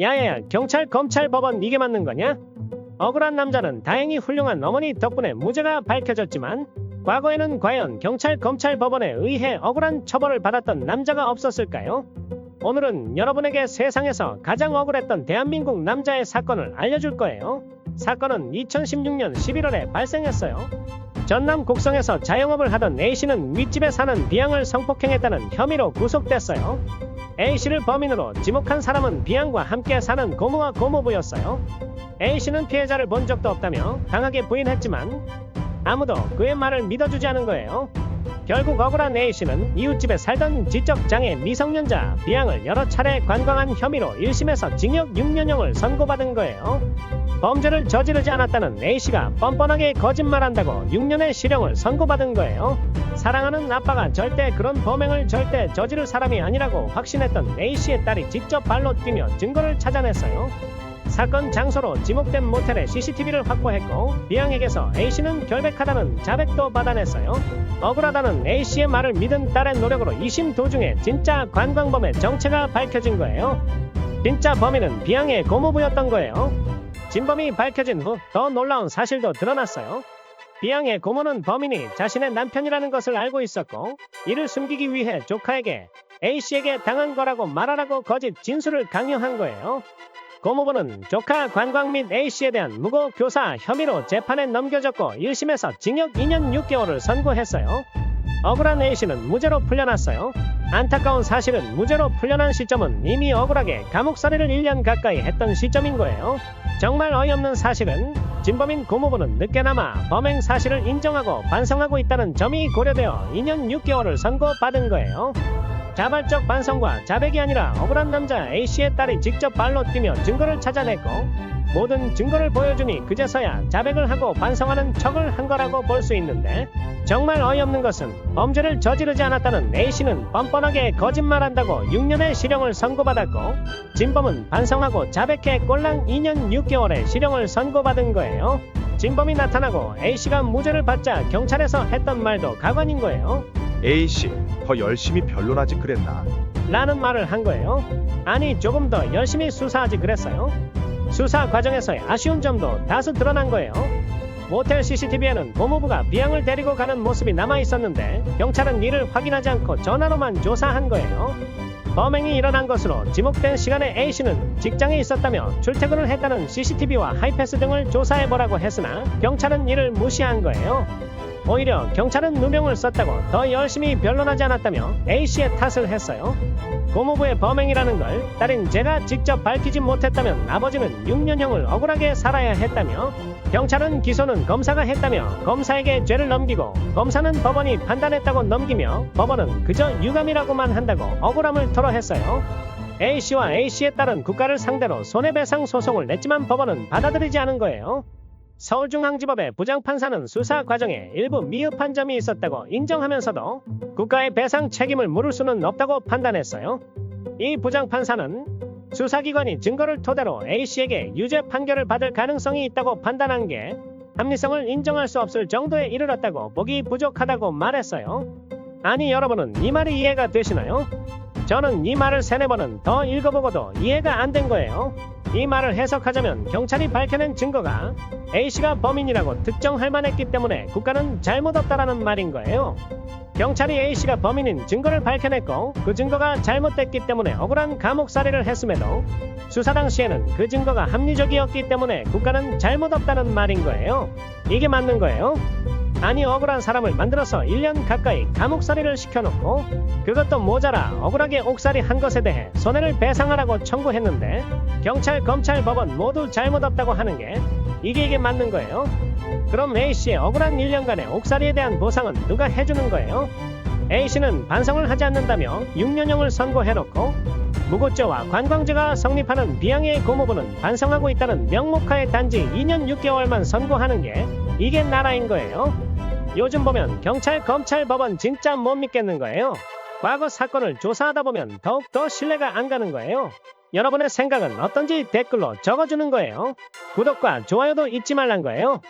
야야야 경찰 검찰 법원 이게 맞는 거냐? 억울한 남자는 다행히 훌륭한 어머니 덕분에 무죄가 밝혀졌지만 과거에는 과연 경찰 검찰 법원에 의해 억울한 처벌을 받았던 남자가 없었을까요? 오늘은 여러분에게 세상에서 가장 억울했던 대한민국 남자의 사건을 알려줄 거예요. 사건은 2016년 11월에 발생했어요. 전남 곡성에서 자영업을 하던 A씨는 윗집에 사는 B양을 성폭행했다는 혐의로 구속됐어요. A씨를 범인으로 지목한 사람은 B양과 함께 사는 고모와 고모부였어요. A씨는 피해자를 본 적도 없다며 강하게 부인했지만 아무도 그의 말을 믿어주지 않은 거예요. 결국 억울한 A씨는 이웃집에 살던 지적장애 미성년자 B양을 여러 차례 관광한 혐의로 1심에서 징역 6년형을 선고받은 거예요. 범죄를 저지르지 않았다는 A씨가 뻔뻔하게 거짓말한다고 6년의 실형을 선고받은 거예요. 사랑하는 아빠가 절대 그런 범행을 절대 저지를 사람이 아니라고 확신했던 A씨의 딸이 직접 발로 뛰며 증거를 찾아냈어요. 사건 장소로 지목된 모텔에 CCTV를 확보했고 B양에게서 A씨는 결백하다는 자백도 받아냈어요. 억울하다는 A씨의 말을 믿은 딸의 노력으로 2심 도중에 진짜 관광범의 정체가 밝혀진 거예요. 진짜 범인은 B양의 고모부였던 거예요. 진범이 밝혀진 후 더 놀라운 사실도 드러났어요. B양의 고모는 범인이 자신의 남편이라는 것을 알고 있었고 이를 숨기기 위해 조카에게 A씨에게 당한 거라고 말하라고 거짓 진술을 강요한 거예요. 고모부는 조카 관광 및 A씨에 대한 무고 교사 혐의로 재판에 넘겨졌고 1심에서 징역 2년 6개월을 선고했어요. 억울한 A씨는 무죄로 풀려났어요. 안타까운 사실은 무죄로 풀려난 시점은 이미 억울하게 감옥살이를 1년 가까이 했던 시점인 거예요. 정말 어이없는 사실은 진범인 고모부는 늦게나마 범행 사실을 인정하고 반성하고 있다는 점이 고려되어 2년 6개월을 선고받은 거예요. 자발적 반성과 자백이 아니라 억울한 남자 A씨의 딸이 직접 발로 뛰며 증거를 찾아냈고 모든 증거를 보여주니 그제서야 자백을 하고 반성하는 척을 한 거라고 볼 수 있는데 정말 어이없는 것은 범죄를 저지르지 않았다는 A씨는 뻔뻔하게 거짓말한다고 6년의 실형을 선고받았고 진범은 반성하고 자백해 꼴랑 2년 6개월의 실형을 선고받은 거예요. 진범이 나타나고 A씨가 무죄를 받자 경찰에서 했던 말도 가관인 거예요. A씨, 더 열심히 변론하지 그랬나? 라는 말을 한 거예요. 아니 조금 더 열심히 수사하지 그랬어요. 수사 과정에서의 아쉬운 점도 다수 드러난 거예요. 모텔 CCTV에는 고모부가 비양을 데리고 가는 모습이 남아 있었는데 경찰은 이를 확인하지 않고 전화로만 조사한 거예요. 범행이 일어난 것으로 지목된 시간에 A씨는 직장에 있었다며 출퇴근을 했다는 CCTV와 하이패스 등을 조사해보라고 했으나 경찰은 이를 무시한 거예요. 오히려 경찰은 누명을 썼다고 더 열심히 변론하지 않았다며 A씨의 탓을 했어요. 고모부의 범행이라는 걸 딸인 제가 직접 밝히지 못했다면 아버지는 6년형을 억울하게 살아야 했다며 경찰은 기소는 검사가 했다며 검사에게 죄를 넘기고 검사는 법원이 판단했다고 넘기며 법원은 그저 유감이라고만 한다고 억울함을 토로했어요. A씨와 A씨의 딸은 국가를 상대로 손해배상 소송을 냈지만 법원은 받아들이지 않은 거예요. 서울중앙지법의 부장판사는 수사 과정에 일부 미흡한 점이 있었다고 인정하면서도 국가의 배상 책임을 물을 수는 없다고 판단했어요. 이 부장판사는 수사기관이 증거를 토대로 A씨에게 유죄 판결을 받을 가능성이 있다고 판단한 게 합리성을 인정할 수 없을 정도에 이르렀다고 보기 부족하다고 말했어요. 아니 여러분은 이 말이 이해가 되시나요? 저는 이 말을 세네 번은 더 읽어보고도 이해가 안 된 거예요. 이 말을 해석하자면 경찰이 밝혀낸 증거가 A씨가 범인이라고 특정할 만했기 때문에 국가는 잘못 없다라는 말인 거예요. 경찰이 A씨가 범인인 증거를 밝혀냈고 그 증거가 잘못됐기 때문에 억울한 감옥살이를 했음에도 수사 당시에는 그 증거가 합리적이었기 때문에 국가는 잘못 없다는 말인 거예요. 이게 맞는 거예요. 아니 억울한 사람을 만들어서 1년 가까이 감옥살이를 시켜놓고 그것도 모자라 억울하게 옥살이 한 것에 대해 손해를 배상하라고 청구했는데 경찰, 검찰, 법원 모두 잘못 없다고 하는 게 이게 이게 맞는 거예요? 그럼 A씨의 억울한 1년간의 옥살이에 대한 보상은 누가 해주는 거예요? A씨는 반성을 하지 않는다며 6년형을 선고해놓고 무고죄와 관광죄가 성립하는 비양의 고모부는 반성하고 있다는 명목하에 단지 2년 6개월만 선고하는 게 이게 나라인 거예요. 요즘 보면 경찰, 검찰, 법원 진짜 못 믿겠는 거예요. 과거 사건을 조사하다 보면 더욱더 신뢰가 안 가는 거예요. 여러분의 생각은 어떤지 댓글로 적어주는 거예요. 구독과 좋아요도 잊지 말란 거예요.